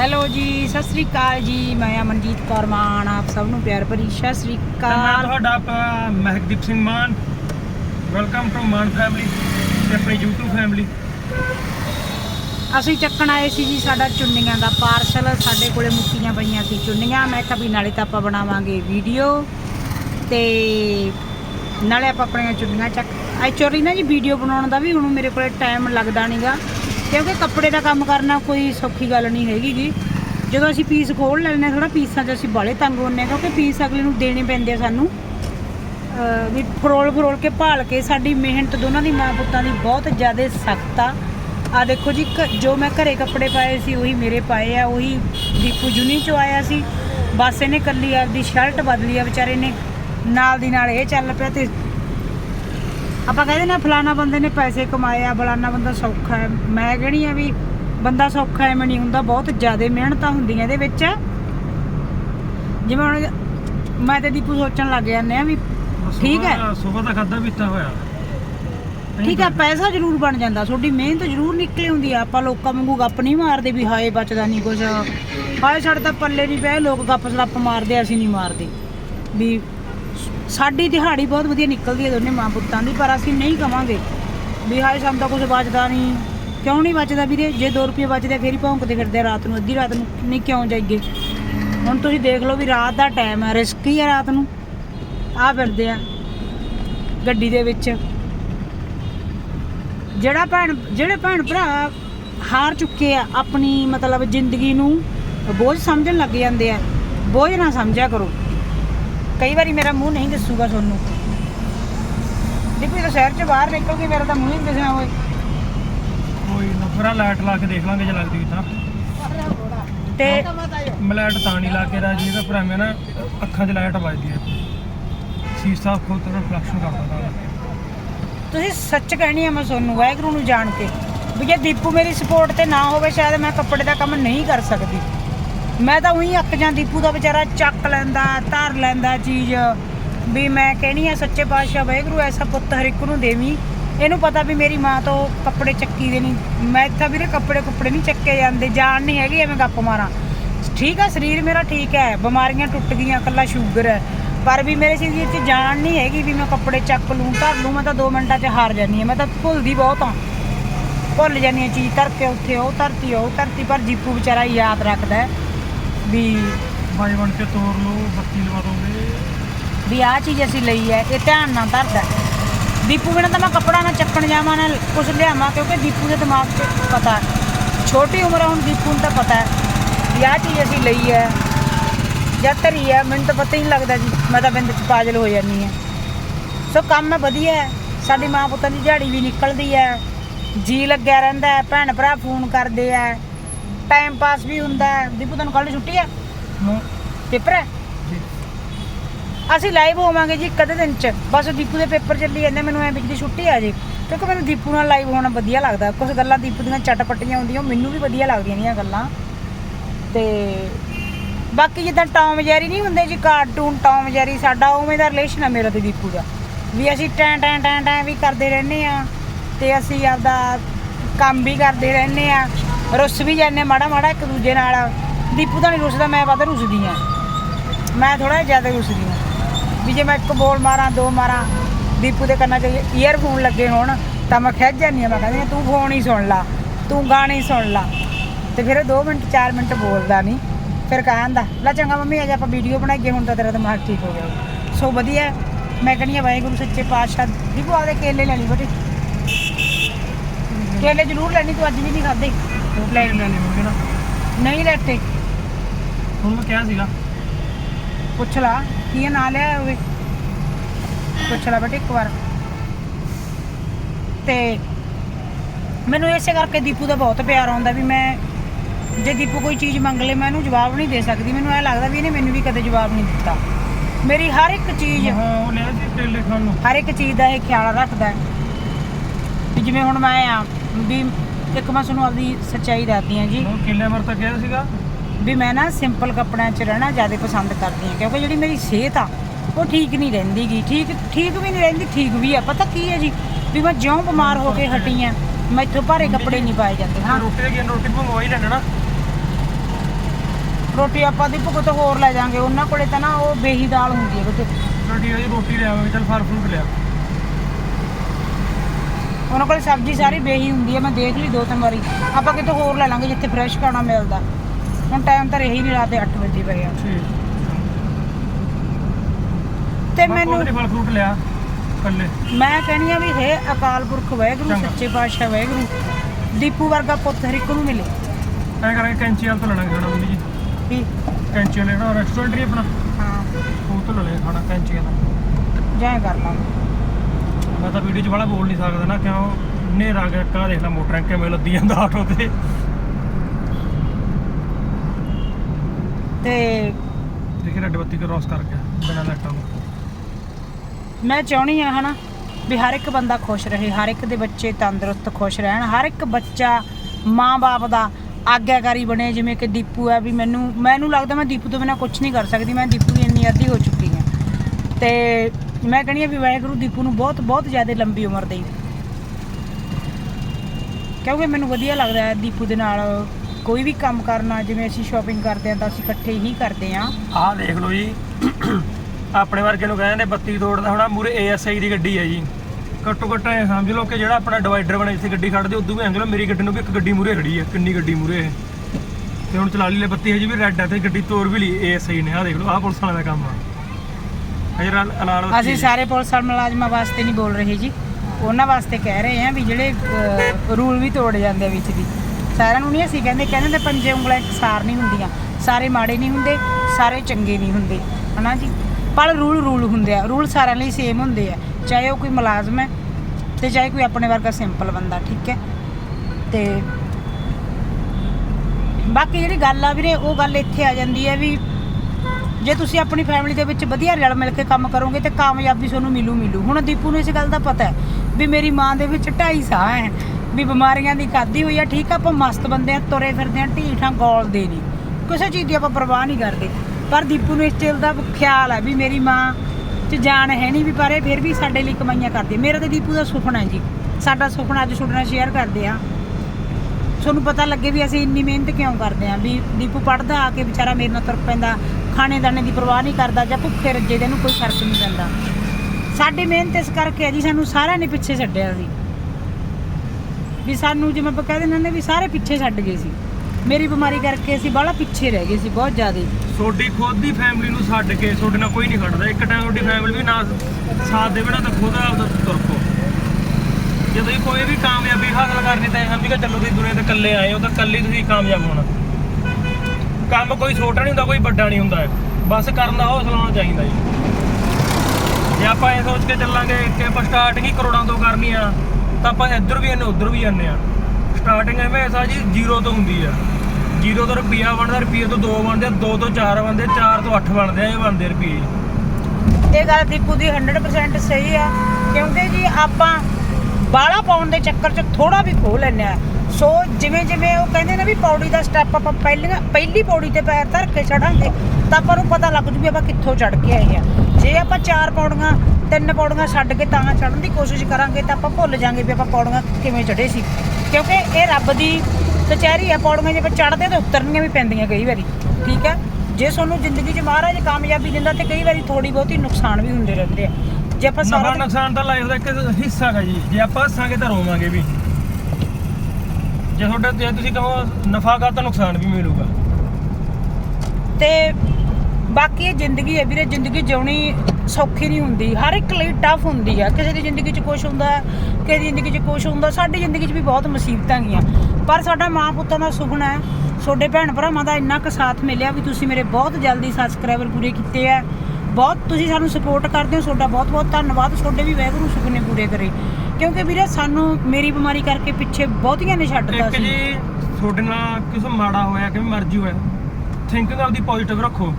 Hello ਜੀ ਸਤਿ ਸ੍ਰੀ ਅਕਾਲ ਜੀ ਮੈਂ ਅਮਨਜੀਤ ਕੌਰ ਮਾਨ ਆਪ ਸਭ ਨੂੰ ਪਿਆਰ ਭਰੀ ਸਤਿ ਸ੍ਰੀ ਤਾਂ ਮੈਂ ਅਕਾਲ। ਤੁਹਾਡਾ ਆਪਣਾ Mehakdeep Singh Mann welcome to Mann family ਤੇ ਆਪਣੀ YouTube ਫੈਮਿਲੀ ਅਸੀਂ ਚੱਕਣ ਆਏ ਸੀ ਜੀ ਸਾਡਾ ਚੁੰਨੀਆਂ ਦਾ ਪਾਰਸਲ ਸਾਡੇ ਕੋਲੇ ਮੁੱਕੀਆਂ ਪਈਆਂ ਸੀ ਚੁੰਨੀਆਂ ਮੈਂ ਕਿਹਾ ਵੀ ਨਾਲੇ ਤਾਂ ਆਪਾਂ ਬਣਾਵਾਂਗੇ ਵੀਡੀਓ ਤੇ ਨਾਲੇ ਆਪਾਂ ਆਪਣੀਆਂ ਚੁੰਨੀਆਂ ਚੱਕ ਐਕਚੁਅਲੀ ਨਾ ਜੀ ਵੀਡੀਓ ਬਣਾਉਣ ਦਾ ਵੀ ਹੁਣ ਮੇਰੇ ਕੋਲੇ ਟਾਈਮ ਲੱਗਦਾ ਨਹੀਂਗਾ ਕਿਉਂਕਿ ਕੱਪੜੇ ਦਾ ਕੰਮ ਕਰਨਾ ਕੋਈ ਸੌਖੀ ਗੱਲ ਨਹੀਂ ਹੈਗੀ ਜੀ। ਜਦੋਂ ਅਸੀਂ ਪੀਸ ਖੋਲ ਲੈਂਦੇ ਹਾਂ ਥੋੜਾ ਪੀਸਾਂ 'ਚ ਅਸੀਂ ਬਾਲੇ ਤੰਗ ਹੁੰਨੇ ਹਾਂ, ਕਿਉਂਕਿ ਪੀਸ ਅਗਲੇ ਨੂੰ ਦੇਣੇ ਪੈਂਦੇ ਆ ਸਾਨੂੰ। ਵੀ ਫਰੋਲ ਫਰੋਲ ਕੇ ਭਾਲ ਕੇ ਸਾਡੀ ਮਿਹਨਤ ਦੋਨਾਂ ਦੀ ਮਾਂ ਪੁੱਤਾਂ ਦੀ ਬਹੁਤ ਜ਼ਿਆਦਾ ਸਖਤ ਆ। ਆ ਦੇਖੋ ਜੀ ਘ- ਜੋ ਮੈਂ ਘਰੇ ਕੱਪੜੇ ਪਾਏ ਸੀ, ਉਹੀ ਮੇਰੇ ਪਾਏ ਆ, ਉਹੀ ਦੀਪੂ ਜੁਨੀ ਚੋਂ ਆਇਆ ਸੀ। ਬਸ ਇਹਨੇ ਕੱਲੀ ਆਪਦੀ ਸ਼ਰਟ ਬਦਲੀ ਆ, ਵਿਚਾਰੇ ਨੇ ਨਾਲ ਦੀ ਨਾਲ ਇਹ ਚੱਲ ਪਿਆ ਤੇ ਆਪਾਂ ਕਹਿੰਦੇ ਨਾ ਫਲਾਣਾ ਬੰਦੇ ਨੇ ਪੈਸੇ ਕਮਾਏ ਆ ਫਲਾਣਾ ਬੰਦਾ ਸੌਖਾ ਹੈ। ਮੈਂ ਕਹਿਣੀ ਆ ਵੀ ਬੰਦਾ ਸੌਖਾ ਐਵੇਂ ਨਹੀਂ ਹੁੰਦਾ ਬਹੁਤ ਜ਼ਿਆਦਾ ਮਿਹਨਤਾਂ ਹੁੰਦੀਆਂ ਇਹਦੇ ਵਿੱਚ। ਜਿਵੇਂ ਹੁਣ ਮੈਂ ਤੇ ਦੀਪੂ ਸੋਚਣ ਲੱਗ ਜਾਂਦੇ ਆ ਵੀ ਠੀਕ ਹੈ। ਸਵੇਰ ਦਾ ਖਾਦਾ ਪੀਤਾ ਹੋਇਆ। ਠੀਕ ਹੈ ਪੈਸਾ ਜ਼ਰੂਰ ਬਣ ਜਾਂਦਾ। ਤੁਹਾਡੀ ਮਿਹਨਤ ਜ਼ਰੂਰ ਨਿਕਲੇ ਹੁੰਦੀ ਆ। ਆਪਾਂ ਲੋਕਾਂ ਵਾਂਗੂ ਗੱਪ ਨਹੀਂ ਮਾਰਦੇ ਵੀ ਹਾਏ ਬਚਦਾ ਨਹੀਂ ਕੁਝ ਹਾਏ ਸਾਡੇ ਤਾਂ ਪੱਲੇ ਨਹੀਂ ਪਏ ਲੋਕ ਗੱਪ ਸਲੱਪ ਮਾਰਦੇ ਅਸੀਂ ਨਹੀਂ ਮਾਰਦੇ। ਵੀ ਸਾਡੀ ਦਿਹਾੜੀ ਬਹੁਤ ਵਧੀਆ ਨਿਕਲਦੀ ਹੈ ਦੋਨੇ ਮਾਂ ਪੁੱਤਾਂ ਦੀ, ਪਰ ਅਸੀਂ ਨਹੀਂ ਕਵਾਂਗੇ ਵੀ ਹਾਏ ਸਾਨੂੰ ਤਾਂ ਕੁਝ ਬਚਦਾ ਨਹੀਂ। ਕਿਉਂ ਨਹੀਂ ਬਚਦਾ ਵੀਰੇ? ਜੇ 2 ਰੁਪਏ ਬਚਦੇ ਫੇਰ ਹੀ ਭੌਂਕਦੇ ਫਿਰਦੇ ਰਾਤ ਨੂੰ, ਅੱਧੀ ਰਾਤ ਨੂੰ ਨਹੀਂ ਕਿਉਂ ਜਾਈਏ? ਹੁਣ ਤੁਸੀਂ ਦੇਖ ਲਓ ਵੀ ਰਾਤ ਦਾ ਟਾਈਮ ਹੈ ਰਿਸਕ ਹੀ ਹੈ ਰਾਤ ਨੂੰ। ਆ ਫਿਰਦੇ ਆ ਗੱਡੀ ਦੇ ਵਿੱਚ। ਜਿਹੜਾ ਭੈਣ, ਜਿਹੜੇ ਭੈਣ ਭਰਾ ਹਾਰ ਚੁੱਕੇ ਆ, ਆਪਣੀ ਮਤਲਬ ਜ਼ਿੰਦਗੀ ਨੂੰ ਬੋਝ ਸਮਝਣ ਲੱਗ ਜਾਂਦੇ ਆ। ਬੋਝ ਨਾ ਸਮਝਿਆ ਕਰੋ। ਕਈ ਵਾਰੀ ਮੇਰਾ ਮੂੰਹ ਨਹੀਂ ਦੱਸੂਗਾ ਤੁਹਾਨੂੰ। ਦੀਪੂ ਤਾਂ ਸ਼ਹਿਰ ਚ ਬਾਹਰ ਨਿਕਲ ਕੇ ਮੇਰਾ ਤਾਂ ਮੂੰਹ ਹੀ ਨਹੀਂ ਦਿਸਣਾ ਹੋਏ। ਕੋਈ ਨਾ ਫਿਰ ਲਾਈਟ ਲਾ ਕੇ ਦੇਖ ਲਾਂਗੇ ਜੇ ਲੱਗਦੀ ਤਾਂ। ਤੇ ਮਲਾਈਟ ਤਾਂ ਨਹੀਂ ਲਾ ਕੇ ਰਾਜੀ ਦਾ ਭਰਾ ਮੈਂ ਨਾ ਅੱਖਾਂ 'ਚ ਲਾਈਟ ਵੱਜਦੀ ਹੈ। ਸੀਸਾ ਖੋਲ ਤੇ ਰਿਫਲੈਕਸ਼ਨ ਕਰਦਾ ਨਾਲ ਤੁਸੀਂ ਸੱਚ ਕਹਿਣੀ ਆ ਮੈਂ ਤੁਹਾਨੂੰ ਵਾਹਿਗੁਰੂ ਨੂੰ ਜਾਣ ਕੇ ਵੀ ਜੇ ਦੀਪੂ ਮੇਰੀ ਸਪੋਰਟ ਤੇ ਨਾ ਹੋਵੇ ਸ਼ਾਇਦ ਮੈਂ ਕੱਪੜੇ ਦਾ ਕੰਮ ਨਹੀਂ ਕਰ ਸਕਦੀ। ਮੈਂ ਤਾਂ ਉਹੀ ਅੱਕ ਜਾਂ ਦੀਪੂ ਦਾ ਵਿਚਾਰਾ ਚੱਕ ਲੈਂਦਾ, ਧਰ ਲੈਂਦਾ ਚੀਜ਼। ਵੀ ਮੈਂ ਕਹਿਣੀ ਆ, ਸੱਚੇ ਪਾਤਸ਼ਾਹ ਵਾਹਿਗੁਰੂ, ਐਸਾ ਪੁੱਤ ਹਰ ਇੱਕ ਨੂੰ ਦੇਵੀ। ਇਹਨੂੰ ਪਤਾ ਵੀ ਮੇਰੀ ਮਾਂ ਤੋਂ ਕੱਪੜੇ ਚੱਕੀ ਦੇ ਨਹੀਂ। ਮੈਂ ਇੱਥੇ ਵੀਰੇ ਕੱਪੜੇ ਕੁੱਪੜੇ ਨਹੀਂ ਚੱਕੇ ਜਾਂਦੇ ਜਾਣ ਨਹੀਂ ਹੈਗੀ ਐਵੇਂ ਗੱਪ ਮਾਰਾਂ। ਠੀਕ ਆ, ਸਰੀਰ ਮੇਰਾ ਠੀਕ ਹੈ, ਬਿਮਾਰੀਆਂ ਟੁੱਟ ਗਈਆਂ ਕੱਲਾ ਸ਼ੂਗਰ ਹੈ। ਪਰ ਵੀ ਮੇਰੇ ਸਰੀਰ 'ਚ ਜਾਨ ਨਹੀਂ ਹੈਗੀ ਵੀ ਮੈਂ ਕੱਪੜੇ ਚੱਕ ਲੂੰ, ਧਰ ਲੂੰ, ਮੈਂ ਤਾਂ 2 ਮਿੰਟਾਂ 'ਚ ਹਾਰ ਜਾਂਦੀ ਹਾਂ। ਮੈਂ ਤਾਂ ਭੁੱਲਦੀ ਬਹੁਤ ਹਾਂ। ਭੁੱਲ ਜਾਂਦੀ ਹਾਂ ਚੀਜ਼, ਧਰ ਕੇ ਉੱਥੇ ਉਹ ਧਰਤੀ ਉਹ ਧਰਤੀ। ਪਰ ਜੀਪੂ ਵਿਚਾਰਾ ਯਾਦ ਰੱਖਦਾ ਵੀ ਬਾਈ ਬਣ ਕੇ ਤੋੜ ਲਓ, ਬੱਤੀ ਲਵਾ ਦੋਗੇ। ਵੀ ਆਹ ਚੀਜ਼ ਅਸੀਂ ਲਈ ਹੈ, ਇਹ ਧਿਆਨ ਨਾਲ ਧਰਦਾ ਹੈ। ਦੀਪੂ ਬਿਨਾਂ ਤਾਂ ਮੈਂ ਕੱਪੜਾ ਨਾ ਚੱਕਣ ਜਾਵਾਂ ਨਾ ਕੁਝ ਲਿਆਵਾਂ, ਕਿਉਂਕਿ ਦੀਪੂ ਦੇ ਦਿਮਾਗ 'ਚ ਪਤਾ ਛੋਟੀ ਉਮਰ ਆ, ਹੁਣ ਦੀਪੂ ਨੂੰ ਤਾਂ ਪਤਾ ਹੈ ਵੀ ਆਹ ਚੀਜ਼ ਅਸੀਂ ਲਈ ਹੈ। ਜਾਂ ਧਰੀ ਹੈ, ਮੈਨੂੰ ਤਾਂ ਪਤਾ ਹੀ ਨਹੀਂ ਲੱਗਦਾ ਜੀ, ਮੈਂ ਤਾਂ ਬਿੰਦ 'ਚ ਪਾਜਲ ਹੋ ਜਾਂਦੀ ਹਾਂ। ਸੋ ਕੰਮ ਵਧੀਆ ਹੈ, ਸਾਡੀ ਮਾਂ ਪੁੱਤਾਂ ਦੀ ਦਿਹਾੜੀ ਵੀ ਨਿਕਲਦੀ ਹੈ। ਜੀ ਲੱਗਿਆ ਰਹਿੰਦਾ ਹੈ, ਭੈਣ ਭਰਾ ਫੋਨ ਕਰਦੇ ਹੈ। ਟਾਈਮ ਪਾਸ ਵੀ ਹੁੰਦਾ ਹੈ। ਦੀਪੂ ਤੁਹਾਨੂੰ ਕੱਲ ਛੁੱਟੀ ਹੈ? ਨੋ ਪੇਪਰ ਹੈ? ਅਸੀਂ ਲਾਈਵ ਹੋਵਾਂਗੇ ਜੀ ਅੱਧੇ ਦਿਨ ਚ। ਬਸ ਦੀਪੂ ਦੇ ਪੇਪਰ ਚੱਲੀ ਜਾਂਦੇ ਮੈਨੂੰ ਐ ਵਿੱਚ ਦੀ ਛੁੱਟੀ ਆ ਜੇ। ਕਿਉਂਕਿ ਮੈਨੂੰ ਦੀਪੂ ਨਾਲ ਲਾਈਵ ਹੋਣਾ ਵਧੀਆ ਲੱਗਦਾ। ਕੁਝ ਗੱਲਾਂ ਦੀਪੂ ਦੀਆਂ ਚਟਪਟੀਆਂ ਹੁੰਦੀਆਂ ਉਹ ਮੈਨੂੰ ਵੀ ਵਧੀਆ ਲੱਗਦੀਆਂ ਨੇ ਇਹ ਗੱਲਾਂ। ਤੇ ਬਾਕੀ ਜਿੱਦਾਂ ਟੌਮ ਜੈਰੀ ਨਹੀਂ ਹੁੰਦੇ ਜੀ ਕਾਰਟੂਨ ਟੌਮ ਜੈਰੀ ਸਾਡਾ ਉਵੇਂ ਦਾ ਰਿਲੇਸ਼ਨ ਆ ਮੇਰਾ ਤੇ ਦੀਪੂ ਦਾ। ਵੀ ਅਸੀਂ ਟੈਂ ਟੈਂ ਟੈਂ ਟੈਂ ਵੀ ਕਰਦੇ ਰਹਿੰਦੇ ਆ ਤੇ ਅਸੀਂ ਆਪਦਾ ਕੰਮ ਵੀ ਕਰਦੇ ਰਹਿੰਦੇ ਆ ਰੁੱਸ ਵੀ ਜਾਂਦੇ ਮਾੜਾ ਮਾੜਾ ਇੱਕ ਦੂਜੇ ਨਾਲ। ਦੀਪੂ ਤਾਂ ਨਹੀਂ ਰੁੱਸਦਾ ਮੈਂ ਵੱਧ ਰੁੱਸਦੀ ਆ ਮੈਂ ਥੋੜਾ ਜ਼ਿਆਦਾ ਰੁੱਸਦੀ ਹਾਂ। ਵੀ ਜੇ ਮੈਂ ਇੱਕ ਬੋਲ ਮਾਰਾਂ ਦੋ ਮਾਰਾਂ ਦੀਪੂ ਦੇ ਕੰਨਾਂ 'ਚ ਈਅਰਫੋਨ ਲੱਗੇ ਹੋਣ ਤਾਂ ਮੈਂ ਖਿੱਚ ਜਾਂਦੀ ਹਾਂ। ਮੈਂ ਕਹਿੰਦੀ ਹਾਂ, ਤੂੰ ਫੋਨ ਹੀ ਸੁਣ ਲਾ ਤੂੰ ਗਾਣੇ ਹੀ ਸੁਣ ਲਾ। ਤੇ ਫਿਰ 2 ਮਿੰਟ 4 ਮਿੰਟ ਬੋਲਦਾ ਨਹੀਂ। ਫਿਰ ਕਹਿੰਦਾ ਲੈ ਚੰਗਾ ਮੰਮੀ ਅੱਜ ਆਪਾਂ ਵੀਡੀਓ ਬਣਾਈਏ ਹੁਣ ਤਾਂ ਤੇਰਾ ਦਿਮਾਗ ਠੀਕ ਹੋ ਗਿਆ ਸੋ ਵਧੀਆ ਮੈਂ ਕਹਿੰਦੀ ਹਾਂ ਵਾਹਿਗੁਰੂ ਸੱਚੇ ਪਾਤਸ਼ਾਹ ਦੀਪੂ ਆਪਦੇ ਕੇਲੇ ਲੈ ਲਈ ਬੇਟੇ। ਕੇਲੇ ਜ਼ਰੂਰ ਲੈਣੀ ਤੂੰ ਅੱਜ ਵੀ ਨਹੀਂ ਖਾਦੇ ਲੈ ਹੋਣਗੇ ਨਾ ਲੈਤੇ ਹੁਣ ਮੈਂ ਕਿਹਾ ਸੀਗਾ। ਪੁੱਛ ਲਾ ਕੀ ਇਹ ਨਾਂ ਲਿਆ ਹੋਵੇ ਪੁੱਛ ਲਾ ਬੇਟੇ ਇੱਕ ਵਾਰ। ਤੇ ਮੈਨੂੰ ਇਸੇ ਕਰਕੇ ਦੀਪੂ ਦਾ ਬਹੁਤ ਪਿਆਰ ਆਉਂਦਾ ਵੀ ਮੈਂ ਜੇ ਦੀਪੂ ਕੋਈ ਚੀਜ਼ ਮੰਗ ਲੇ ਮੈਂ ਇਹਨੂੰ ਜਵਾਬ ਨਹੀਂ ਦੇ ਸਕਦੀ। ਮੈਨੂੰ ਐ ਲੱਗਦਾ ਵੀ ਇਹਨੇ ਮੈਨੂੰ ਵੀ ਕਦੇ ਜਵਾਬ ਨਹੀਂ ਦਿੱਤਾ। ਮੇਰੀ ਹਰ ਇੱਕ ਚੀਜ਼ ਹਾਂ ਉਹ ਲਿਆ ਸੀ ਕੇਲੇ ਖਾਣ ਨੂੰ। ਹਰ ਇੱਕ ਚੀਜ਼ ਦਾ ਇਹ ਖਿਆਲ ਰੱਖਦਾ। ਹੈ ਵੀ ਜਿਵੇਂ ਹੁਣ ਮੈਂ ਆ ਵੀ ਇੱਕ ਮੈਂ ਤੁਹਾਨੂੰ ਆਪਦੀ ਸੱਚਾਈ ਦੱਸਦੀ ਹਾਂ ਜੀ। ਉਹ ਕੇਲੇ ਮਰ ਤਾਂ ਕਿਹਾ ਸੀਗਾ? ਵੀ ਮੈਂ ਨਾ ਸਿੰਪਲ ਕੱਪੜਿਆਂ 'ਚ ਰਹਿਣਾ ਜ਼ਿਆਦਾ ਪਸੰਦ ਕਰਦੀ ਹਾਂ ਕਿਉਂਕਿ ਜਿਹੜੀ ਮੇਰੀ ਸਿਹਤ ਆ ਉਹ ਠੀਕ ਨਹੀਂ ਰਹਿੰਦੀ ਗੀ। ਠੀਕ ਠੀਕ ਵੀ ਨਹੀਂ ਰਹਿੰਦੀ ਠੀਕ ਵੀ ਆ। ਪਤਾ ਕੀ ਹੈ ਜੀ? ਵੀ ਮੈਂ ਜਿਉਂ ਬਿਮਾਰ ਹੋ ਕੇ ਹਟੀ ਆ ਮੈਥੋਂ ਭਾਰੇ ਕੱਪੜੇ ਨਹੀਂ ਪਾਏ ਜਾਂਦੇ ਹਾਂ। ਰੋਟੀ ਦੇ ਰੋਟੀ ਮੰਗਵਾਈ ਲੈਣਾ ਨਾ। ਰੋਟੀ ਆਪਾਂ ਦੀਪੂ ਕੋਲ ਤੋਂ ਹੋਰ ਲੈ ਜਾਾਂਗੇ। ਉਹਨਾਂ ਕੋਲੇ ਤਾਂ ਨਾ ਉਹ ਬੇਹੀ ਦਾਲ ਹੁੰਦੀ ਹੈ ਕਿਤੇ ਚਲ ਠੀਕ ਹੈ ਜੀ ਰੋਟੀ ਲੈ ਆਵਾਂਗੇ ਚਲ ਫਲ ਫਰੂਟ ਲਿਆ ਉਹਨਾਂ ਕੋਲੇ ਸਬਜ਼ੀ ਸਾਰੀ ਬੇਹੀ ਹੁੰਦੀ ਹੈ ਮੈਂ ਦੇਖ ਲਈ ਦੋ ਤਿੰਨ ਵਾਰੀ। ਆਪਾਂ ਕਿਤੇ ਹੋਰ ਲੈ ਲਾਂਗੇ ਜਿੱਥੇ ਫਰੈਸ਼ ਖਾਣਾ ਮਿਲਦਾ। ਹੁਣ ਟਾਈਮ ਤਾਂ ਰਹੀ ਨਹੀਂ ਰਾਤੇ 8 ਵਜੇ ਪਏ ਆ। ਤੇ ਮੈਨੂੰ ਫਲ ਫਰੂਟ ਲਿਆ ਕੱਲੇ ਮੈਂ ਕਹਿੰਦੀ ਆ ਵੀ ਹੈ ਅਕਾਲ ਪੁਰਖ ਵਾਹਿਗੁਰੂ। ਸੱਚੇ ਪਾਤਸ਼ਾਹ ਵਾਹਿਗੁਰੂ ਦੀਪੂ ਵਰਗਾ ਪੁੱਤ ਹਰ ਇੱਕ ਨੂੰ ਮਿਲੇ। ਐ ਕਰਾਂਗੇ ਕੈਂਚੀ ਵਾਲ ਤੋਂ ਲੈਣਾ ਖਾਣਾ ਮੰਮੀ ਜੀ। ਵੀ ਕੈਂਚੀ ਨਾ ਰੈਸਟੋਰੈਂਟ ਹੀ ਆਪਣਾ। ਹਾਂ। ਉਹ ਤੋਂ ਲੈ ਖਾਣਾ ਕੈਂਚੀ ਦਾ। ਜਾਂ ਕਰ ਲਾਂਗੇ। ਮੈਂ ਤਾਂ ਵੀਡੀਓ 'ਚ ਬੜਾ ਬੋਲ ਨਹੀਂ ਸਕਦਾ ਨਾ ਕਿਉਂ? ਹਨੇਰਾ ਕਾ ਦੇਖ ਲੈ ਮੋਟਰਾਂ ਕਿਵੇਂ ਲੱਦੀ ਜਾਂਦਾ ਆਟੋ ਤੇ। ਤੇ ਦੇਖੀ ਰੈੱਡ ਬੱਤੀ ਕ੍ਰੋਸ ਕਰ ਗਿਆ ਬਿਨਾਂ ਲਾਈਟਾਂ ਤੋਂ। ਮੈਂ ਚਾਹਣੀ ਆ ਹਨਾ ਵੀ ਹਰ ਇੱਕ ਬੰਦਾ ਖੁਸ਼ ਰਹੇ ਹਰ ਇੱਕ ਦੇ ਬੱਚੇ ਤੰਦਰੁਸਤ ਖੁਸ਼ ਰਹਿਣ ਹਰ ਇੱਕ ਬੱਚਾ ਮਾਂ-ਬਾਪ ਦਾ ਆਗਿਆਕਾਰੀ ਬਣੇ ਜਿਵੇਂ ਕਿ ਦੀਪੂ ਹੈ ਵੀ ਮੈਨੂੰ ਮੈਨੂੰ ਲੱਗਦਾ ਮੈਂ ਦੀਪੂ ਤੋਂ ਬਿਨਾ ਕੁਝ ਨਹੀਂ ਕਰ ਸਕਦੀ ਮੈਂ ਦੀਪੂ ਦੀ ਇੰਨੀ ਅੱਧੀ ਹੋ ਚੁੱਕੀ ਹਾਂ। ਤੇ ਮੈਂ ਕਹਿੰਦੀ ਆ ਵੀ ਵਾਹਿਗੁਰੂ ਦੀਪੂ ਨੂੰ ਬਹੁਤ ਬਹੁਤ ਜ਼ਿਆਦਾ ਲੰਬੀ ਉਮਰ ਦੇਈ। ਕਿਉਂਕਿ ਮੈਨੂੰ ਵਧੀਆ ਲੱਗਦਾ ਹੈ ਦੀਪੂ ਦੇ ਨਾਲ ਕੋਈ ਵੀ ਕੰਮ ਕਰਨਾ, ਜਿਵੇਂ ਅਸੀਂ ਸ਼ਾਪਿੰਗ ਕਰਦੇ ਹਾਂ ਤਾਂ ਅਸੀਂ ਇਕੱਠੇ ਹੀ ਕਰਦੇ ਹਾਂ। ਆਹ ਦੇਖ ਲਓ ਜੀ। ਆਪਣੇ ਵਰਗੇ ਨੂੰ ਕਹਿੰਦੇ ਬੱਤੀ ਤੋੜਦਾ ਹੋਣਾ, ਮੂਰੇ ਏਐਸਆਈ ਦੀ ਗੱਡੀ ਹੈ ਜੀ। ਘੱਟੋ ਘੱਟ ਇਹ ਸਮਝ ਲਓ ਕਿ ਜਿਹੜਾ ਆਪਣਾ ਡਿਵਾਈਡਰ ਬਣੇ ਇੱਥੇ ਗੱਡੀ ਖੜਦੇ ਉਦੋਂ ਵੀ ਸਮਝ ਲਓ ਮੇਰੀ ਗੱਡੀ ਨੂੰ ਵੀ ਇੱਕ ਗੱਡੀ ਮੂਰੇ ਖੜੀ ਹੈ, ਕਿੰਨੀ ਗੱਡੀ ਮੂਰੇ ਇਹ ਤੇ ਹੁਣ ਚਲਾ ਲਈ ਲੈ ਬੱਤੀ ਹਜੇ ਵੀ ਰੈੱਡ ਹੈ ਤੇ ਗੱਡੀ ਤੋੜ ਵੀ ਲਈ ਏਐਸਆਈ ਨੇ। ਆਹ ਦੇਖ ਲਓ, ਆਹ ਪੁਲਿਸ ਵਾਲਿਆਂ ਦਾ ਕੰਮ ਆ। ਅਸੀਂ। ਸਾਰੇ ਪੁਲਿਸ ਵਾਲੇ ਮੁਲਾਜ਼ਮਾਂ ਵਾਸਤੇ ਨਹੀਂ ਬੋਲ ਰਹੇ ਜੀ। ਉਹਨਾਂ ਵਾਸਤੇ ਕਹਿ ਰਹੇ ਹਾਂ ਵੀ ਜਿਹੜੇ ਅਹ, ਰੂਲ ਵੀ ਤੋੜ ਜਾਂਦੇ ਆ ਵਿੱਚ ਦੀ ਸਾਰਿਆਂ ਨੂੰ ਨਹੀਂ ਅਸੀਂ ਕਹਿੰਦੇ ਕਹਿੰਦੇ ਤੇ ਪੰਜੇ ਉਂਗਲਾਂ ਇਕਸਾਰ ਨਹੀਂ ਹੁੰਦੀਆਂ। ਸਾਰੇ ਮਾੜੇ ਨਹੀਂ ਹੁੰਦੇ ਸਾਰੇ ਚੰਗੇ ਨਹੀਂ ਹੁੰਦੇ। ਹਨਾ ਜੀ? ਪਰ ਰੂਲ ਰੂਲ ਹੁੰਦੇ ਆ। ਰੂਲ ਸਾਰਿਆਂ ਲਈ ਸੇਮ ਹੁੰਦੇ ਆ। ਚਾਹੇ ਉਹ ਕੋਈ ਮੁਲਾਜ਼ਮ ਹੈ ਤੇ ਚਾਹੇ ਕੋਈ ਆਪਣੇ ਵਰਗਾ ਸਿੰਪਲ ਬੰਦਾ ਠੀਕ ਹੈ? ਤੇ ਬਾਕੀ ਜਿਹੜੀ ਗੱਲ ਆ ਵੀਰੇ ਉਹ ਗੱਲ ਇੱਥੇ ਆ ਜਾਂਦੀ ਹੈ ਵੀ ਜੇ ਤੁਸੀਂ ਆਪਣੀ ਫੈਮਿਲੀ ਦੇ ਵਿੱਚ ਵਧੀਆ ਰਲ ਮਿਲ ਕੇ ਕੰਮ ਕਰੋਗੇ ਤੇ ਕਾਮਯਾਬੀ ਤੁਹਾਨੂੰ ਮਿਲੂ ਮਿਲੂ। ਹੁਣ ਦੀਪੂ ਨੂੰ ਇਸ ਗੱਲ ਦਾ ਪਤਾ ਹੈ ਵੀ ਮੇਰੀ ਮਾਂ ਦੇ ਵਿੱਚ ਢਾਈ ਸਾਹ ਹੈ, ਵੀ ਬਿਮਾਰੀਆਂ ਦੀ ਖਾਦੀ ਹੋਈ ਆ, ਠੀਕ ਆ, ਆਪਾਂ ਮਸਤ ਬੰਦੇ ਆ, ਤੁਰੇ ਫਿਰਦੇ ਆ, ਢੀਠਾਂ ਗੋਲਦੇ ਨਹੀਂ। ਕਿਸੇ ਚੀਜ਼ ਦੀ ਆਪਾਂ ਪਰਵਾਹ ਨਹੀਂ ਕਰਦੇ। ਪਰ ਦੀਪੂ ਨੂੰ ਇਸ ਚੀਜ਼ ਦਾ ਖਿਆਲ ਹੈ ਵੀ ਮੇਰੀ ਮਾਂ 'ਚ ਜਾਨ ਹੈ ਨਹੀਂ ਵੀ ਪਰ ਇਹ ਫਿਰ ਵੀ ਸਾਡੇ ਲਈ ਕਮਾਈਆਂ ਕਰਦੇ ਮੇਰਾ ਤੇ ਦੀਪੂ ਦਾ ਸੁਪਨਾ ਹੈ ਜੀ। ਸਾਡਾ ਸੁਪਨਾ ਅੱਜ ਤੁਹਾਡੇ ਨਾਲ ਸ਼ੇਅਰ ਕਰਦੇ ਆ ਤੁਹਾਨੂੰ ਪਤਾ ਲੱਗੇ ਵੀ ਅਸੀਂ ਇੰਨੀ ਮਿਹਨਤ ਕਿਉਂ ਕਰਦੇ ਆਂ ਵੀ ਦੀਪੂ ਪੜਦਾ ਆ ਕੇ ਵਿਚਾਰਾ ਮੇਰੇ ਨਾਲ ਤੁਰ ਪੈਂਦਾ ਖਾਣੇ ਦਾਣੇ ਦੀ ਪਰਵਾਹ ਨਹੀਂ ਕਰਦਾ ਜਾਂ ਭੁੱਖੇ ਰੱਜੇ ਦੇ ਨੂੰ ਕੋਈ ਫ਼ਰਕ ਨਹੀਂ ਪੈਂਦਾ। ਸਾਡੀ ਮਿਹਨਤ ਇਸ ਕਰਕੇ ਹੈ ਜੀ, ਸਾਨੂੰ ਸਾਰਿਆਂ ਨੇ ਪਿੱਛੇ ਛੱਡਿਆ ਸੀ। ਵੀ ਸਾਨੂੰ ਜਿਵੇਂ ਆਪਾਂ ਕਹਿ ਨੇ ਵੀ ਸਾਰੇ ਪਿੱਛੇ ਛੱਡ ਗਏ ਸੀ। ਮੇਰੀ ਬਿਮਾਰੀ ਕਰਕੇ ਅਸੀਂ ਬਾਹਲਾ ਪਿੱਛੇ ਰਹਿ ਗਏ ਸੀ, ਬਹੁਤ ਜ਼ਿਆਦਾ। ਤੁਹਾਡੀ ਖੁਦ ਦੀ ਫੈਮਿਲੀ ਨੂੰ ਛੱਡ ਕੇ ਤੁਹਾਡੇ ਨਾਲ ਕੋਈ ਨਹੀਂ ਖੜਦਾ। ਇੱਕ ਟਾਈਮ ਤੁਹਾਡੀ ਫੈਮਿਲੀ ਵੀ ਨਾ ਸਾਥ ਦੇਵੇ ਨਾ ਤਾਂ ਖੁਦ ਆਪਦਾ ਤੁਰ ਜੇ ਤੁਸੀਂ ਕੋਈ ਵੀ ਕਾਮਯਾਬੀ ਹਾਸਲ ਕਰਨੀ ਤਾਂ ਇਹ ਸਮਝ ਕੇ ਚੱਲੋ, ਤੁਸੀਂ ਦੁਨੀਆ ਤੇ ਇਕੱਲੇ ਆਏ ਹੋ ਤਾਂ ਇਕੱਲੇ ਤੁਸੀਂ ਕਾਮਯਾਬ ਹੋਣਾ। ਕੰਮ ਕੋਈ ਛੋਟਾ ਨਹੀਂ ਹੁੰਦਾ, ਕੋਈ ਵੱਡਾ ਨਹੀਂ ਹੁੰਦਾ। ਬਸ ਕਰਨ ਦਾ ਹੌਸਲਾ ਹੋਣਾ ਚਾਹੀਦਾ ਜੀ। ਜੇ ਆਪਾਂ ਇਹ ਸੋਚ ਕੇ ਚੱਲਾਂਗੇ ਕਿ ਆਪਾਂ ਸਟਾਰਟਿੰਗ ਹੀ ਕਰੋੜਾਂ ਤੋਂ ਕਰਨੀ ਆ, ਤਾਂ ਆਪਾਂ ਇੱਧਰ ਵੀ ਜਾਂਦੇ ਉੱਧਰ ਵੀ ਆਨੇ ਆ। ਸਟਾਰਟਿੰਗ ਹਮੇਸ਼ਾ ਜੀ ਜ਼ੀਰੋ ਤੋਂ ਹੁੰਦੀ ਆ। ਜ਼ੀਰੋ ਤੋਂ ਰੁਪਿਆ ਬਣਦਾ, ਰੁਪਈਏ ਤੋਂ 2 ਬਣਦੇ 2 ਤੋਂ 4 ਬਣਦੇ 4 ਤੋਂ 8 ਬਣਦੇ ਆ, ਇਹ ਬਣਦੇ ਰੁਪਈਏ। ਇਹ ਗੱਲ ਦੀਪੂ ਦੀ 100% ਸਹੀ ਆ, ਕਿਉਂਕਿ ਜੀ ਆਪਾਂ ਬਾਲਾ ਪਾਉਣ ਦੇ ਚੱਕਰ 'ਚ ਥੋੜਾ ਵੀ ਖੋ ਲੈਂਦੇ ਆ ਸੋ ਜਿਵੇਂ ਜਿਵੇਂ ਉਹ ਕਹਿੰਦੇ ਨੇ ਵੀ ਪੌੜੀ ਦਾ ਸਟੈਪ ਆਪਾਂ ਪਹਿਲੀਆਂ, ਪਹਿਲੀ ਪੌੜੀ ਤੇ ਪੈਰ ਧਰ ਕੇ ਚੜਾਂਗੇ, ਤਾਂ ਆਪਾਂ ਨੂੰ ਪਤਾ ਲੱਗ ਜੂ ਵੀ ਆਪਾਂ ਕਿੱਥੋਂ ਚੜ ਕੇ ਆਏ ਆ ਜੇ ਆਪਾਂ ਚਾਰ ਪੌੜੀਆਂ, ਤਿੰਨ ਪੌੜੀਆਂ ਛੱਡ ਕੇ ਤਾਂ ਚੜਨ ਦੀ ਕੋਸ਼ਿਸ਼ ਕਰਾਂਗੇ, ਤਾਂ ਆਪਾਂ ਭੁੱਲ ਜਾਾਂਗੇ ਵੀ ਆਪਾਂ ਪੌੜੀਆਂ ਕਿਵੇਂ ਚੜੇ ਸੀ। ਕਿਉਂਕਿ ਇਹ ਰੱਬ ਦੀ ਕਚਹਿਰੀ ਆ, ਪੌੜੀਆਂ ਜੇ ਆਪਾਂ ਚੜਦੇ ਤਾਂ ਉਤਰਨੀਆਂ ਵੀ ਪੈਂਦੀਆਂ ਕਈ ਵਾਰੀ, ਠੀਕ ਹੈ? ਜੇ ਤੁਹਾਨੂੰ ਜ਼ਿੰਦਗੀ 'ਚ ਮਹਾਰਾਜ ਕਾਮਯਾਬੀ ਦਿੰਦਾ ਤੇ ਕਈ ਵਾਰੀ ਥੋੜੀ ਬਹੁਤੀ ਨੁਕਸਾਨ ਵੀ ਹੁੰਦੇ ਰਹਿੰਦੇ ਆ। ਜੇ ਆਪਾਂ ਸਾਰਾ ਨੁਕਸਾਨ ਤਾਂ ਲਾਈਫ ਦਾ ਇੱਕ ਹਿੱਸਾ ਹੈਗਾ ਜੀ। ਜੇ ਆਪਾਂ ਹੱਸਾਂਗੇ ਤਾਂ ਰੋਵਾਂਗੇ ਵੀ। ਜੇ ਤੁਹਾਡੇ ਜੇ ਤੁਸੀਂ ਕਹੋ ਨਫਾ ਗਾ ਤਾਂ ਨੁਕਸਾਨ ਵੀ ਮਿਲੂਗਾ। ਤੇ ਬਾਕੀ ਇਹ ਜ਼ਿੰਦਗੀ ਹੈ ਵੀਰੇ ਜ਼ਿੰਦਗੀ ਜਿਉਣੀ ਸੌਖੀ ਨਹੀਂ ਹੁੰਦੀ। ਹਰ ਇੱਕ ਲਈ ਟਫ ਹੁੰਦੀ ਆ। ਕਿਸੇ ਦੀ ਜ਼ਿੰਦਗੀ 'ਚ ਕੁਝ ਹੁੰਦਾ ਹੈ, ਕਿਸੇ ਦੀ ਜ਼ਿੰਦਗੀ 'ਚ ਕੁਝ ਹੁੰਦਾ। ਸਾਡੀ ਜ਼ਿੰਦਗੀ 'ਚ ਵੀ ਬਹੁਤ ਮੁਸੀਬਤਾਂ ਗਈਆਂ ਪਰ ਸਾਡਾ ਮਾਂ ਪੁੱਤਾਂ ਦਾ ਸੁਪਨਾ ਹੈ। ਤੁਹਾਡੇ ਭੈਣ ਭਰਾਵਾਂ ਦਾ ਇੰਨਾ ਕੁ ਸਾਥ ਮਿਲਿਆ ਵੀ ਤੁਸੀਂ ਮੇਰੇ ਬਹੁਤ ਜਲਦੀ ਸਬਸਕ੍ਰਾਈਬਰ ਪੂਰੇ ਕੀਤੇ ਆ। ਬਹੁਤ ਤੁਸੀਂ ਸਾਨੂੰ ਸਪੋਰਟ ਕਰਦੇ ਹੋ ਤੁਹਾਡਾ ਬਹੁਤ ਬਹੁਤ ਧੰਨਵਾਦ ਤੁਹਾਡੇ ਵੀ ਵਾਹਿਗੁਰੂ ਸੁਪਨੇ ਪੂਰੇ ਕਰੇ। ਕਿਉਂਕਿ ਵੀਰੇ ਸਾਨੂੰ ਮੇਰੀ ਬਿਮਾਰੀ ਕਰਕੇ ਪਿੱਛੇ ਬਹੁਤੀਆਂ ਨੇ ਛੱਡਤਾ ਇੱਕ ਸੀ। ਜੀ ਤੁਹਾਡੇ ਨਾਲ ਕਿਸੇ ਮਾੜਾ ਹੋਇਆ ਕਿ ਮਰਜ਼ੀ ਹੋਇਆ ਥਿੰਕਿੰਗ ਆਪਦੀ ਪੋਜ਼ਿਟਿਵ ਰੱਖੋ।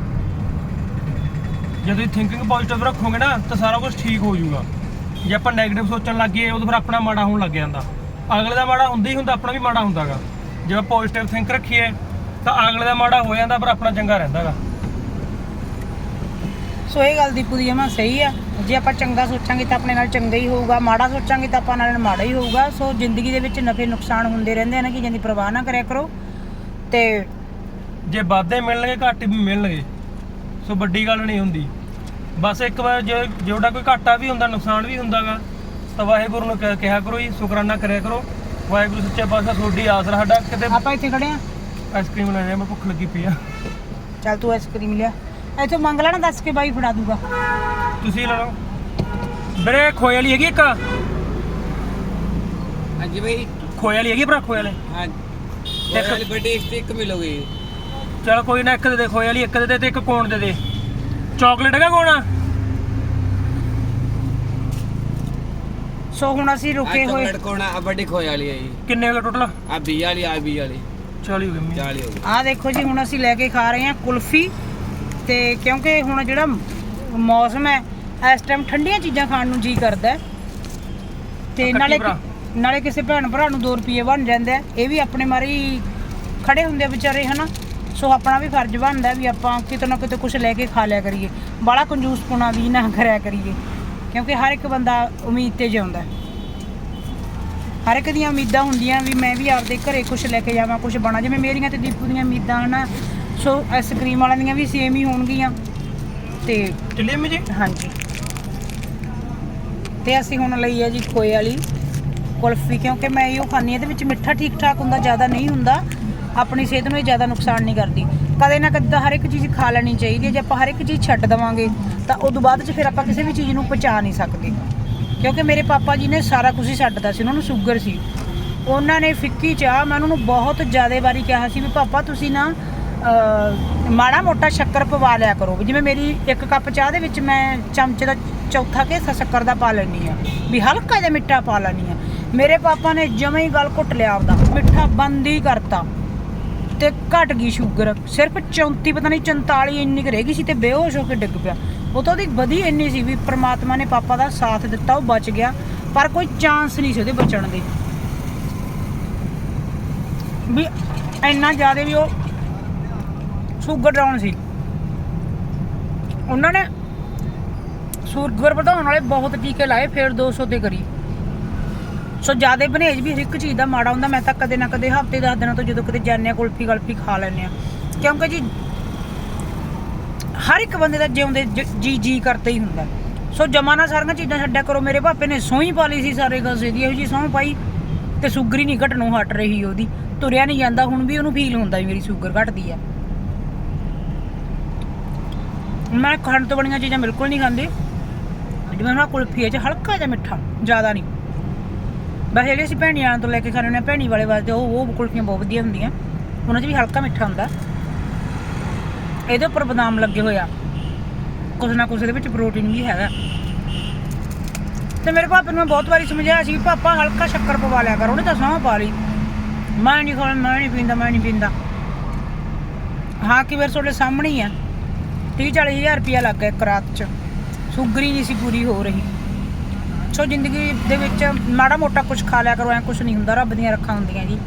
ਜੇ ਤੁਸੀਂ ਥਿੰਕਿੰਗ ਪੋਜ਼ਿਟਿਵ ਰੱਖੋਗੇ ਨਾ ਤਾਂ ਸਾਰਾ ਕੁਝ ਠੀਕ ਹੋ ਜਾਊਗਾ। ਜੇ ਆਪਾਂ 네ਗੇਟਿਵ ਸੋਚਣ ਲੱਗੇ ਉਦੋਂ ਫਿਰ ਆਪਣਾ ਮਾੜਾ ਹੋਣ ਲੱਗ ਜਾਂਦਾ। ਅਗਲੇ ਦਾ ਮਾੜਾ ਹੁੰਦਾ ਹੀ ਹੁੰਦਾ ਆਪਣਾ ਵੀ ਮਾੜਾ ਹੁੰਦਾਗਾ। ਜੇ ਆਪਾਂ ਪੋਜ਼ਿਟਿਵ ਥਿੰਕ ਰੱਖੀਏ ਤਾਂ ਅਗਲੇ ਦਾ ਮਾੜਾ ਹੋ ਜਾਂਦਾ ਪਰ ਆਪਣਾ ਚੰਗਾ ਰਹਿੰਦਾਗਾ। ਸੋ ਇਹ ਗੱਲ ਦੀਪੂ ਦੀ ਜਮਾ ਸਹੀ ਆ। ਜੇ ਆਪਾਂ ਚੰਗਾ ਸੋਚਾਂਗੇ ਤਾਂ ਆਪਣੇ ਨਾਲ ਚੰਗਾ ਹੀ ਹੋਊਗਾ ਮਾੜਾ ਸੋਚਾਂਗੇ ਤਾਂ ਆਪਾਂ ਨਾਲ ਮਾੜਾ ਹੀ ਹੋਊਗਾ। ਸੋ ਜ਼ਿੰਦਗੀ ਦੇ ਵਿੱਚ ਨਫੇ ਨੁਕਸਾਨ ਹੁੰਦੇ ਰਹਿੰਦੇ ਆ ਨਾ ਕਿ ਜਿਹਦੀ ਪਰਵਾਹ ਨਾ ਕਰਿਆ ਕਰੋ। ਤੇ ਜੇ ਵਾਧੇ ਮਿਲਣਗੇ ਘੱਟ ਵੀ ਮਿਲਣਗੇ। ਸੋ ਵੱਡੀ ਗੱਲ ਨਹੀਂ ਹੁੰਦੀ। ਬਸ ਇੱਕ ਵਾਰ ਜੇ ਜਿਹੜਾ ਕੋਈ ਘਾਟਾ ਵੀ ਹੁੰਦਾ ਨੁਕਸਾਨ ਵੀ ਹੁੰਦਾਗਾ ਤਾਂ ਵਾਹਿਗੁਰੂ ਨੂੰ ਕਹਿ- ਕਿਹਾ ਕਰੋ ਜੀ ਸ਼ੁਕਰਾਨਾ ਕਰਿਆ ਕਰੋ। ਵਾਹਿਗੁਰੂ ਸੱਚੇ ਪਾਤਸ਼ਾਹ ਤੁਹਾਡੀ ਆਸਰਾ ਸਾਡਾ ਕਿਤੇ ਆਪਾਂ ਇੱਥੇ ਖੜੇ ਆ। ਆਈਸਕ੍ਰੀਮ ਲੈਣੇ ਮੈਂ ਭੁੱਖ ਲੱਗੀ ਪਈ ਆ। ਚੱਲ ਤੂੰ ਆਈਸਕ੍ਰੀਮ ਲਿਆ। ਇੱਥੋਂ ਮੰਗ ਲੈਣਾ ਦੱਸ ਕੇ ਬਾਈ ਫੜਾ ਦੂਗਾ। ਤੁਸੀਂ ਲੈ ਲਓ ਵੀਰੇ ਖੋਏ ਵਾਲੀ ਹੈਗੀ ਇੱਕ? ਹਾਂਜੀ ਭਾਈ ਖੋਏ ਵਾਲੀ ਹੈਗੀ ਭਰਾ ਖੋਏ ਵਾਲੇ? ਹਾਂ ਇੱਕ- ਬਰਥਡੇ ਸਟਿਕ ਮਿਲੋਗੇ। ਚਲ ਕੋਈ ਨਾ ਇੱਕ ਦੇ ਦੇ ਖੋਏ ਵਾਲੀ ਇੱਕ ਦੇ ਦੇ ਤੇ ਇੱਕ ਕੋਣ ਦੇ ਦੇ। ਚਾਕਲੇਟ ਹੈਗਾ ਕੋਣ? ਸੋ ਹੁਣ ਅਸੀਂ ਰੁਕੇ ਹੋਏ। ਚੋਕਲੇਟ ਕੋਣਾ ਆ? ਵੱਡੀ ਖੋਏ ਵਾਲੀ ਹੈ ਜੀ। ਕਿੰਨੇ ਹੋ ਗਏ ਟੋਟਲ ਆ 20 ਵਾਲੀ ਆ 20 ਵਾਲੀ। 40 ਹੋ ਗਏ 40 ਹੋ ਗਈ ਆਹ ਦੇਖੋ ਜੀ ਹੁਣ ਅਸੀਂ ਲੈ ਕੇ ਖਾ ਰਹੇ ਹਾਂ ਕੁਲਫੀ। ਤੇ ਕਿਉਂਕਿ ਹੁਣ ਜਿਹੜਾ ਮੌਸਮ ਹੈ ਇਸ ਟਾਈਮ ਠੰਡੀਆਂ ਚੀਜ਼ਾਂ ਖਾਣ ਨੂੰ ਜੀ ਕਰਦਾ ਹੈ। ਤੇ ਨਾਲੇ। ਨਾਲੇ ਕਿਸੇ ਭੈਣ ਭਰਾ ਨੂੰ 2 ਰੁਪਏ ਬਣ ਜਾਂਦੇ ਆ ਇਹ ਵੀ ਆਪਣੇ ਮਾਰੇ ਹੀ ਖੜੇ ਹੁੰਦੇ ਆ ਵਿਚਾਰੇ ਹਨਾ ਸੋ ਆਪਣਾ ਵੀ ਫਰਜ਼ ਬਣਦਾ ਵੀ ਆਪਾਂ ਕਿਤੇ ਨਾ ਕਿਤੇ ਕੁਝ ਲੈ ਕੇ ਖਾ ਲਿਆ ਕਰੀਏ ਬਾਲਾ ਕੰਜੂਸਪੁਣਾ ਵੀ ਨਾ ਕਰਿਆ ਕਰੀਏ ਕਿਉਂਕਿ ਹਰ ਇੱਕ ਬੰਦਾ ਉਮੀਦ ਤੇ ਜਿਉਂਦਾ ਹੈ। ਹਰ ਇੱਕ ਦੀਆਂ ਉਮੀਦਾਂ ਹੁੰਦੀਆਂ ਵੀ ਮੈਂ ਵੀ ਆਪਦੇ ਘਰੇ ਕੁਝ ਲੈ ਕੇ ਜਾਵਾਂ ਕੁਝ ਬਣਾ ਜਿਵੇਂ ਮੇਰੀਆਂ ਤੇ ਦੀਪੂ ਦੀਆਂ ਉਮੀਦਾਂ ਹਨ ਸੋ ਆਈਸਕ੍ਰੀਮ ਵਾਲਿਆਂ ਦੀਆਂ ਵੀ ਸੇਮ ਹੀ ਹੋਣਗੀਆਂ। ਤੇ ਚੱਲੀਏ ਮੀ ਜੀ? ਹਾਂਜੀ। ਤੇ ਅਸੀਂ ਹੁਣ ਲਈ ਹੈ ਜੀ ਖੋਏ ਵਾਲੀ। ਕੁਲਫੀ ਕਿਉਂਕਿ ਮੈਂ ਇਹੋ ਖਾਣੀ ਇਹਦੇ ਵਿੱਚ ਮਿੱਠਾ ਠੀਕ ਠਾਕ ਹੁੰਦਾ ਜ਼ਿਆਦਾ ਨਹੀਂ ਹੁੰਦਾ। ਆਪਣੀ ਸਿਹਤ ਨੂੰ ਇਹ ਜ਼ਿਆਦਾ ਨੁਕਸਾਨ ਨਹੀਂ ਕਰਦੀ। ਕਦੇ ਨਾ ਕਦੇ ਤਾਂ ਹਰ ਇੱਕ ਚੀਜ਼ ਖਾ ਲੈਣੀ ਚਾਹੀਦੀ ਹੈ। ਜੇ ਆਪਾਂ ਹਰ ਇੱਕ ਚੀਜ਼ ਛੱਡ ਦੇਵਾਂਗੇ ਤਾਂ ਉਦੋਂ ਬਾਅਦ 'ਚ ਫਿਰ ਆਪਾਂ ਕਿਸੇ ਵੀ ਚੀਜ਼ ਨੂੰ ਪਚਾ ਨਹੀਂ ਸਕਦੇ। ਕਿਉਂਕਿ ਮੇਰੇ ਪਾਪਾ ਜੀ ਨੇ ਸਾਰਾ ਕੁਝ ਹੀ ਛੱਡਦਾ ਸੀ ਉਹਨਾਂ ਨੂੰ ਸ਼ੂਗਰ ਸੀ। ਉਹਨਾਂ ਨੇ ਫਿੱਕੀ ਚਾਹ ਮੈਂ ਉਹਨਾਂ ਨੂੰ ਬਹੁਤ ਜ਼ਿਆਦਾ ਵਾਰੀ ਕਿਹਾ ਸੀ ਵੀ ਪਾਪਾ ਤੁਸੀਂ ਨਾ ਮਾੜਾ ਮੋਟਾ ਸ਼ੱਕਰ ਪਵਾ ਲਿਆ ਕਰੋ। ਵੀ ਜਿਵੇਂ ਮੇਰੀ ਇੱਕ ਕੱਪ ਚਾਹ ਦੇ ਵਿੱਚ ਮੈਂ ਚਮਚੇ ਦਾ ਚੌਥਾ ਹਿੱਸਾ ਸ਼ੱਕਰ ਦਾ ਪਾ ਲੈਣੀ ਆ ਵੀ ਹਲਕਾ ਜਿਹਾ ਮਿੱਠਾ ਪਾ ਲੈਣੀ ਆ ਮੇਰੇ ਪਾਪਾ ਨੇ ਜਮੇ ਹੀ ਗੱਲ ਘੁੱਟ ਲਿਆ ਆਪਦਾ। ਮਿੱਠਾ ਬੰਦ ਹੀ ਕਰਤਾ। ਤੇ ਘਟ ਗਈ ਸ਼ੂਗਰ। ਸਿਰਫ 34 ਪਤਾ ਨਹੀਂ 44 ਇੰਨੀ ਕੁ ਰਹਿ ਗਈ ਸੀ ਤੇ ਬੇਹੋਸ਼ ਹੋ ਕੇ ਡਿੱਗ ਪਿਆ। ਉਹ ਤਾਂ ਉਹਦੀ ਵਧੀ ਇੰਨੀ ਸੀ ਵੀ ਪ੍ਰਮਾਤਮਾ ਨੇ ਪਾਪਾ ਦਾ ਸਾਥ ਦਿੱਤਾ, ਉਹ ਬਚ ਗਿਆ। ਪਰ ਕੋਈ ਚਾਂਸ ਨਹੀਂ ਸੀ ਉਹਦੇ ਬਚਣ ਦੇ। ਵੀ ਇੰਨਾ ਜ਼ਿਆਦਾ ਵੀ ਉਹ ਸ਼ੂਗਰ ਡਾਊਨ ਸੀ। ਉਹਨਾਂ ਨੇ ਸ਼ੂਗਰ ਵਧਾਉਣ ਵਾਲੇ ਬਹੁਤ ਟੀਕੇ ਲਾਏ, ਫਿਰ 200 ਤੇ ਕਰੀ ਸੋ ਜ਼ਿਆਦਾ ਬਨੇਜ ਵੀ ਹਰ ਇੱਕ ਚੀਜ਼ ਦਾ ਮਾੜਾ ਹੁੰਦਾ, ਮੈਂ ਤਾਂ ਕਦੇ ਨਾ ਕਦੇ ਹਫ਼ਤੇ ਦਸ ਦਿਨਾਂ ਤੋਂ ਜਦੋਂ ਕਿਤੇ ਜਾਂਦੇ ਆ ਕੁਲਫੀ ਗਲਫੀ ਖਾ ਲੈਂਦੇ ਆ ਕਿਉਂਕਿ ਜੀ, ਹਰ ਇੱਕ ਬੰਦੇ ਦਾ ਜਿਉਂਦੇ ਜ- ਜੀ ਜੀ ਕਰਤੇ ਹੀ ਹੁੰਦਾ। ਸੋ ਜਮਾਨਾ ਸਾਰੀਆਂ ਚੀਜ਼ਾਂ ਛੱਡਿਆ ਕਰੋ, ਮੇਰੇ ਭਾਪੇ ਨੇ ਸੋਹੀ ਪਾ ਲਈ ਸੀ ਸਾਰੇ ਗਸੇ ਦੀ, ਇਹੋ ਜੀ ਸਹੁੰ ਪਾਈ ਤੇ ਸ਼ੂਗਰ ਹੀ ਨਹੀਂ ਘਟਣੋਂ ਹਟ ਰਹੀ ਉਹਦੀ। ਤੁਰਿਆ ਨਹੀਂ ਜਾਂਦਾ, ਹੁਣ ਵੀ ਉਹਨੂੰ ਫੀਲ ਹੁੰਦਾ ਮੇਰੀ ਸ਼ੂਗਰ ਘਟਦੀ ਆ। ਮੈਂ ਖੰਡ ਤੋਂ ਬਣੀਆਂ ਚੀਜ਼ਾਂ ਬਿਲਕੁਲ ਨਹੀਂ ਖਾਂਦੀ। ਜਿਵੇਂ ਨਾ ਕੁਲਫੀ ਹੈ ਚ ਹਲਕਾ ਜਿਹਾ ਮਿੱਠਾ, ਜ਼ਿਆਦਾ ਨਹੀਂ। ਵੈਸੇ ਜਿਹੜੇ ਅਸੀਂ ਭੈਣੀਆਂ ਤੋਂ ਲੈ ਕੇ ਖਾਣੇ ਨੇ ਭੈਣੀ ਵਾਲੇ ਵਾਸਤੇ ਉਹ ਉਹ ਕੁਲਫੀਆਂ ਬਹੁਤ ਵਧੀਆ ਹੁੰਦੀਆਂ। ਉਹਨਾਂ 'ਚ ਵੀ ਹਲਕਾ ਮਿੱਠਾ ਹੁੰਦਾ। ਇਹਦੇ ਉੱਪਰ ਬਦਾਮ ਲੱਗੇ ਹੋਇਆ ਕੁਛ ਨਾ ਕੁਛ ਇਹਦੇ ਵਿੱਚ ਪ੍ਰੋਟੀਨ ਵੀ ਹੈਗਾ। ਤੇ ਮੇਰੇ ਪਾਪੇ ਨੂੰ ਮੈਂ ਬਹੁਤ ਵਾਰੀ ਸਮਝਾਇਆ ਸੀ ਵੀ ਪਾਪਾ ਹਲਕਾ ਸ਼ੱਕਰ ਪਵਾ ਲਿਆ ਕਰ, ਉਹਨੇ ਤਾਂ ਸਹੁੰ ਪਾ ਲਈ। ਮੈਂ ਨਹੀਂ ਖਾਣਾ, ਮੈਂ ਨਹੀਂ ਪੀਂਦਾ, ਮੈਂ ਨਹੀਂ ਪੀਂਦਾ। ਹਾਂ, ਕਿ ਵਾਰ ਤੁਹਾਡੇ ਸਾਹਮਣੇ ਹੀ ਆ। 30 40 ਹਜ਼ਾਰ ਰੁਪਇਆ ਲੱਗ ਗਿਆ ਇੱਕ ਰਾਤ 'ਚ। ਸ਼ੂਗਰ ਹੀ ਨਹੀਂ ਸੀ ਪੂਰੀ ਹੋ ਰਹੀ। ਸੋ ਜ਼ਿੰਦਗੀ ਦੇ ਵਿੱਚ ਮਾੜਾ ਮੋਟਾ ਕੁਝ ਖਾ ਲਿਆ ਕਰੋ ਐ ਕੁਝ ਨਹੀਂ ਹੁੰਦਾ ਰੱਬ ਦੀਆਂ ਰੱਖਾਂ ਹੁੰਦੀਆਂ ਜੀ।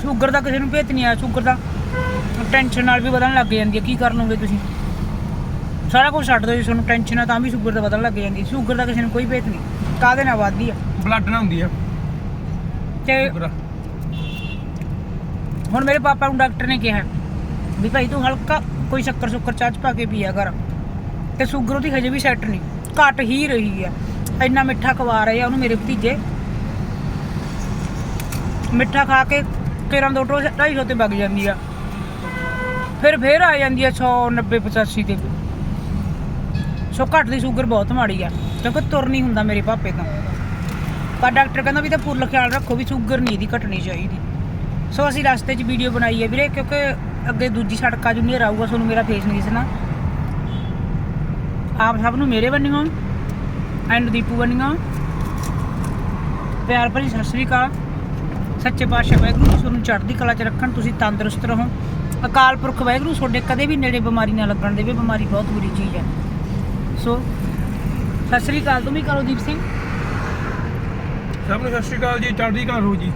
ਸ਼ੂਗਰ ਦਾ ਕਿਸੇ ਨੂੰ ਭੇਤ ਨਹੀਂ ਆ ਸ਼ੂਗਰ ਦਾ ਟੈਨਸ਼ਨ ਨਾਲ ਵੀ ਵਧਣ ਲੱਗ ਜਾਂਦੀ ਹੈ ਕੀ ਕਰ ਲਓਗੇ ਤੁਸੀਂ? ਸਾਰਾ ਕੁਝ ਛੱਡ ਦਿਓ ਜੀ ਤੁਹਾਨੂੰ ਟੈਨਸ਼ਨ ਆ ਤਾਂ ਵੀ ਸ਼ੂਗਰ ਦਾ ਵਧਣ ਲੱਗ ਜਾਂਦੀ। ਸ਼ੂਗਰ ਦਾ ਕਿਸੇ ਨੂੰ ਕੋਈ ਭੇਤ ਨਹੀਂ ਕਾਹਦੇ ਨਾਲ ਵੱਧਦੀ ਆ? ਬਲੱਡ ਨਾ ਹੁੰਦੀ ਆ। ਤੇ। ਹੁਣ ਮੇਰੇ ਪਾਪਾ ਨੂੰ ਡਾਕਟਰ ਨੇ ਕਿਹਾ ਵੀ ਭਾਈ ਤੂੰ ਹਲਕਾ ਕੋਈ ਸ਼ੱਕਰ ਸ਼ੁੱਕਰ ਚਾਹ ਚ ਪਾ ਕੇ ਪੀਆ ਕਰ। ਤੇ ਸ਼ੂਗਰ ਉਹਦੀ ਹਜੇ ਵੀ ਸੈੱਟ ਨਹੀਂ। ਘਟ ਹੀ ਰਹੀ ਹੈ ਇੰਨਾ ਮਿੱਠਾ ਖਵਾ ਰਹੇ ਆ ਉਹਨੂੰ ਮੇਰੇ ਭਤੀਜੇ। ਮਿੱਠਾ ਖਾ ਕੇ ਕਿਰਾਂ ਦੋ ਟੋ 250 ਤੇ ਵਗ ਜਾਂਦੀ ਆ। ਫਿਰ ਫੇਰ ਆ ਜਾਂਦੀ ਆ 100 90 85 ਤੇ। ਸੋ ਘੱਟ ਦੀ ਸ਼ੂਗਰ ਬਹੁਤ ਮਾੜੀ ਆ। ਕਿਉਂਕਿ ਤੁਰ ਨਹੀਂ ਹੁੰਦਾ ਮੇਰੇ ਪਾਪੇ ਤੋਂ। ਪਰ ਡਾਕਟਰ ਕਹਿੰਦਾ ਵੀ ਤਾਂ ਪੂਰਾ ਖਿਆਲ ਰੱਖੋ ਵੀ ਸ਼ੂਗਰ ਨਹੀਂ ਇਹਦੀ ਘਟਣੀ ਚਾਹੀਦੀ। ਸੋ ਅਸੀਂ ਰਸਤੇ 'ਚ ਵੀਡੀਓ ਬਣਾਈ ਹੈ ਵੀਰੇ, ਕਿਉਂਕਿ ਅੱਗੇ ਦੂਜੀ ਸੜਕ ਆ ਜੂਨੀਅਰ ਆਊਗਾ, ਤੁਹਾਨੂੰ ਮੇਰਾ ਫੇਸ ਨਹੀਂ ਦਿਸਣਾ। ਆਪ ਸਭ ਨੂੰ ਮੇਰੇ ਬੰਨਿਓ ਐਂਡ ਦੀਪੂ ਬੰਨਿਓ। ਪਿਆਰ ਭਰੀ ਸਤਿ ਸ੍ਰੀ ਅਕਾਲ। ਸੱਚੇ ਪਾਤਸ਼ਾਹ ਵਾਹਿਗੁਰੂ ਤੁਹਾਨੂੰ ਚੜ੍ਹਦੀ ਕਲਾ 'ਚ ਰੱਖਣ, ਤੁਸੀਂ ਤੰਦਰੁਸਤ ਰਹੋ। ਅਕਾਲ ਪੁਰਖ ਵਾਹਿਗੁਰੂ, ਤੁਹਾਡੇ ਕਦੇ ਵੀ ਨੇੜੇ ਬਿਮਾਰੀ ਨਾ ਲੱਗਣ ਦੇਵੇ, ਬਿਮਾਰੀ ਬਹੁਤ ਬੁਰੀ ਚੀਜ਼ ਹੈ। ਸੋ ਸਤਿ ਸ੍ਰੀ ਅਕਾਲ ਤੁਸੀਂ ਕਰੋ ਦੀਪ ਸਿੰਘ। ਸਭ ਨੂੰ ਸਤਿ ਸ਼੍ਰੀ ਅਕਾਲ ਜੀ, ਚੜ੍ਹਦੀ ਕਲਾ ਰਹੋ ਜੀ।